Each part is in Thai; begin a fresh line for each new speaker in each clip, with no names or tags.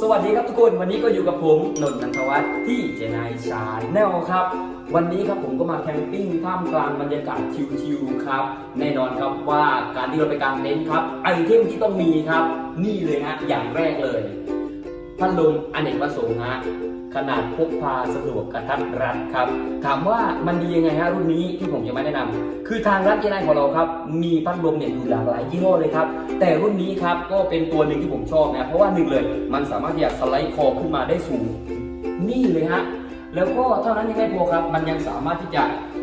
สวัสดีครับทุกคน วันนี้ก็อยู่กับผมนนท์นันทวัฒน์ที่เจนายชาแนลครับ วันนี้ครับผมก็มาแคมปิ้งท่ามกลางบรรยากาศชิวๆครับ แน่นอนครับว่าการที่เราไปกางเต็นท์ครับ ไอเทมที่ต้องมีครับ นี่เลยฮะอย่างแรกเลย พัดลมอเนกประสงค์ฮะขนาดพกพาสะดวกกระทัดรัดครับ ถามว่ามันดียังไงฮะรุ่นนี้ที่ผมจะมาแนะนำคือทางร้านเจนายของเราครับ มีพัดลมเนี่ยอยู่หลากหลายยี่ห้อเลยครับ แต่รุ่นนี้ครับก็เป็นตัวหนึ่งที่ผมชอบนะเพราะว่าหนึ่งเลย มันสามารถที่จะสไลด์คอขึ้นมาได้สูงนี่เลยฮะแล้วก็เท่านั้นยังไม่พอครับ มันยังสามารถที่จะ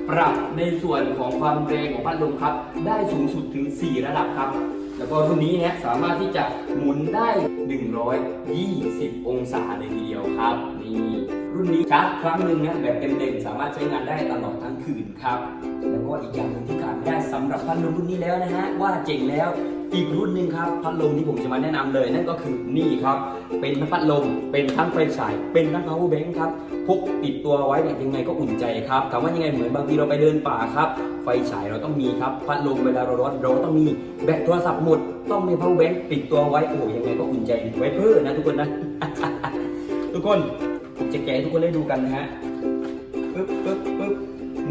ปรับในส่วนของความแรงของพัดลมครับ ได้สูงสุดถึง 4 ระดับครับ แล้วก็รุ่นนี้เนี่ยสามารถที่จะหมุนได้ 120 องศาเลยทีเดียวครับ นี่รุ่นนี้ชาร์จครั้งหนึ่งนะแบบเต็มๆสามารถใช้งานได้ตลอดทั้งคืนครับ แล้วก็อีกอย่างหนึ่งที่ขาดไม่ได้สำหรับพัดลมรุ่นนี้แล้วนะฮะว่าเจ๋งแล้ว อีกรุ่นหนึ่งครับพัดลมที่ผมจะมาแนะนำเลย นั่นก็คือนี่ครับ เป็นทั้งพัดลม เป็นทั้งไฟฉาย เป็นทั้ง power bank ครับพกติดตัวไว้เนี่ยยังไงก็อุ่นใจครับถามว่ายังไงเหมือนบางทีเราไปเดินป่าครับ ไฟฉายเราต้องมีครับ พัดลมเวลาเราร้อนเราต้องมีแบตโทรศัพท์หมด ต้องมี power bank ติดตัวไว้โอ้ยังไงก็อุ่นใจไว้เพื่อนะทุกคนนะ ทุกคนผมจะแกะทุกคนได้ดูกันนะฮะปึ๊บ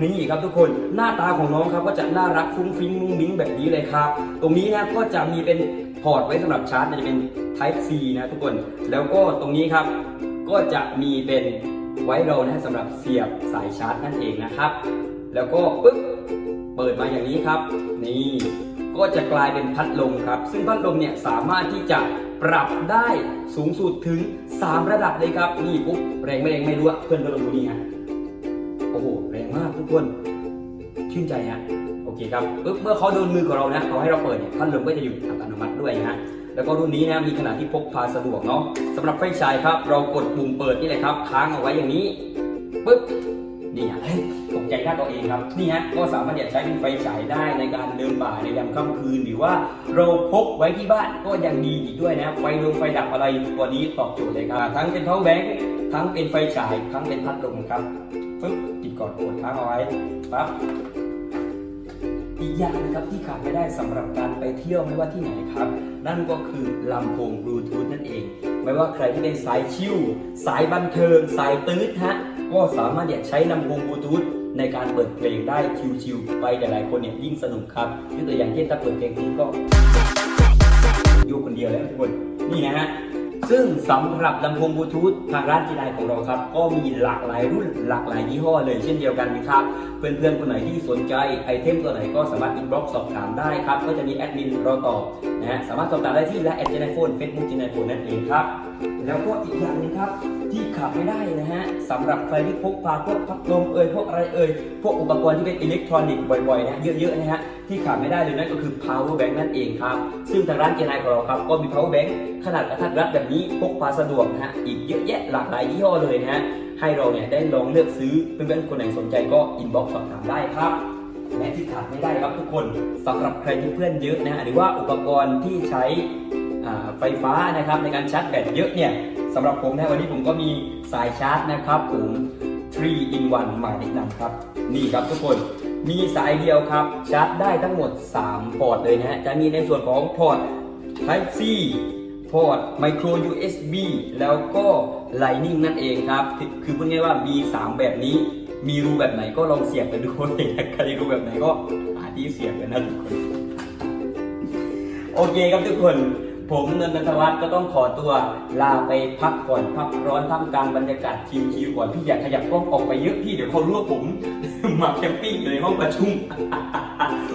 นี่ครับทุกคนหน้าตาของน้องครับก็จะน่ารักฟุ้งฟิ้งมุ้งมิ้งแบบนี้เลยครับ ตรงนี้นะก็จะมีเป็นพอร์ตไว้สำหรับชาร์จจะเป็น Type C นะทุกคนแล้วก็ตรงนี้ครับก็จะมีเป็นไว้เรานะสำหรับเสียบสายชาร์จนั่นเองนะครับ แล้วก็ปึ๊บเปิดมาอย่างนี้ครับ นี่ก็จะกลายเป็นพัดลมครับ ซึ่งพัดลมเนี่ยสามารถที่จะปรับได้สูงสุดถึง 3 ระดับเลยครับ นี่ปุ๊บแรงไม่แรงไม่รู้อะเพื่อนก็ลองดูนี่ฮะ โอ้โหแรงมากทุกคนชื่นใจฮะโอเคครับปึ๊บเมื่อเขาโดนมือของเรานะเขาให้เราเปิดเนี่ยพัดลมก็จะหยุดอัตโนมัติด้วยนะฮะแล้วก็รุ่นนี้นะมีขนาดที่พกพาสะดวกเนาะสำหรับไฟฉายครับ เรากดปุ่มเปิดนี่เลยครับ ค้างเอาไว้อย่างนี้ปึ๊บนี่ฮะตกใจหน้าตัวเองครับนี่ฮะก็สามารถจะใช้เป็นไฟฉายได้ในการเดินป่าในยามค่ำคืน หรือว่าเราพกไว้ที่บ้านก็ยังดีอีกด้วยนะไฟดวงไฟดับอะไรตัวนี้ตอบโจทย์เลยครับทั้งเป็น power bank ทั้งเป็นไฟฉายทั้งเป็นพัดลมครับปึ๊บ ก่อนกดค้างเอาไว้ปั๊บอีกอย่างนะครับที่ขาดไม่ได้สำหรับการไปเที่ยวไม่ว่าที่ไหนครับ นั่นก็คือลำโพงบลูทูธนั่นเอง ไม่ว่าใครที่เป็นสายชิลสายบันเทิง สายตื้ดฮะก็สามารถเนี่ยใช้ลำโพงบลูทูธในการเปิดเพลงได้ชิลๆไปหลายๆคนเนี่ยยิ่งสนุกครับยกตัวอย่างเช่นถ้าเปิดเพลงนี้ก็อยู่คนเดียวแล้วทุกคนนี่นะฮะ ซึ่งสำหรับลำโพงบลูทูธทางร้านจีไดของเราครับ ก็มีหลากหลายรุ่นหลากหลายยี่ห้อเลยเช่นเดียวกันนะครับ เพื่อนๆคนไหนที่สนใจไอเทมตัวไหนก็สามารถอินบ็อกซ์สอบถามได้ครับ ก็จะมีแอดมินรอตอบนะฮะสามารถสอบถามได้ที่และแอดเจนไอโฟนเฟซบุ๊กเจนไอโฟนนั่นเองครับ แล้วก็อีกอย่างหนึงครับที่ขาดไม่ได้นะฮะสำหรับใครที่พกพาพวกพัดลมเอ่ยพวกอะไรเอ่ยพวกอุปกรณ์ที่เป็นอิเล็กทรอนิกส์บ่อยๆนะเยอะๆนะฮะที่ขาดไม่ได้เลยนั่นก็คือ power bank นั่นเองครับซึ่งทางร้านเจนไอของเราครับก็มี power bank ขนาดกระทัดรัดแบบนี้พกพาสะดวกนะฮะอีกเยอะแยะหลากหลายยี่ห้อเลยนะฮะให้เราเนี่ยได้ลองเลือกซื้อเพื่อนๆคนไหนสนใจก็อินบ็อกซ์สอบถามได้ครับและที่ขาดไม่ได้ครับทุกคนสำหรับใครที่เพื่อนเยอะนะฮะหรือว่าอุปกรณ์ที่ใช้ไฟฟ้านะครับในการชาร์จแบตเยอะเนี่ยสำหรับผมนะวันนี้ผมก็มีสายชาร์จนะครับผม3 in 1มาแนะนำครับ นี่ครับทุกคนมีสายเดียวครับชาร์จได้ทั้งหมด 3 พอร์ตเลยนะฮะจะมีในส่วนของพอร์ต Type C พอร์ต Micro USB แล้วก็ Lightning นั่นเองครับ คือพูดง่ายว่า มี 3 แบบนี้ มีรูแบบไหนก็ลองเสียบกันดูเลยนะใครรูแบบไหนก็หาที่เสียบกันนะทุกคน โอเคครับทุกคน ผมนนทวัฒน์ก็ต้องขอตัวลาไปพักก่อนพักร้อนท่ามกลางบรรยากาศชิวๆก่อนพี่อยากขยับกล้องออกไปเยอะพี่เดี๋ยวเขารู้ว่าผมมาแคมปิ้งอยู่ในห้องประชุม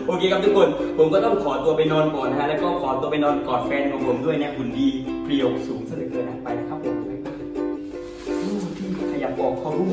โอเคครับทุกคน ผมก็ต้องขอตัวไปนอนก่อนนะฮะ แล้วก็ขอตัวไปนอนกอดแฟนของผมด้วยเนี่ยหุ่นดีเพรียวสูงซะเหลือเกินนะไปนะครับผมไปที่ขยับออกเขารู้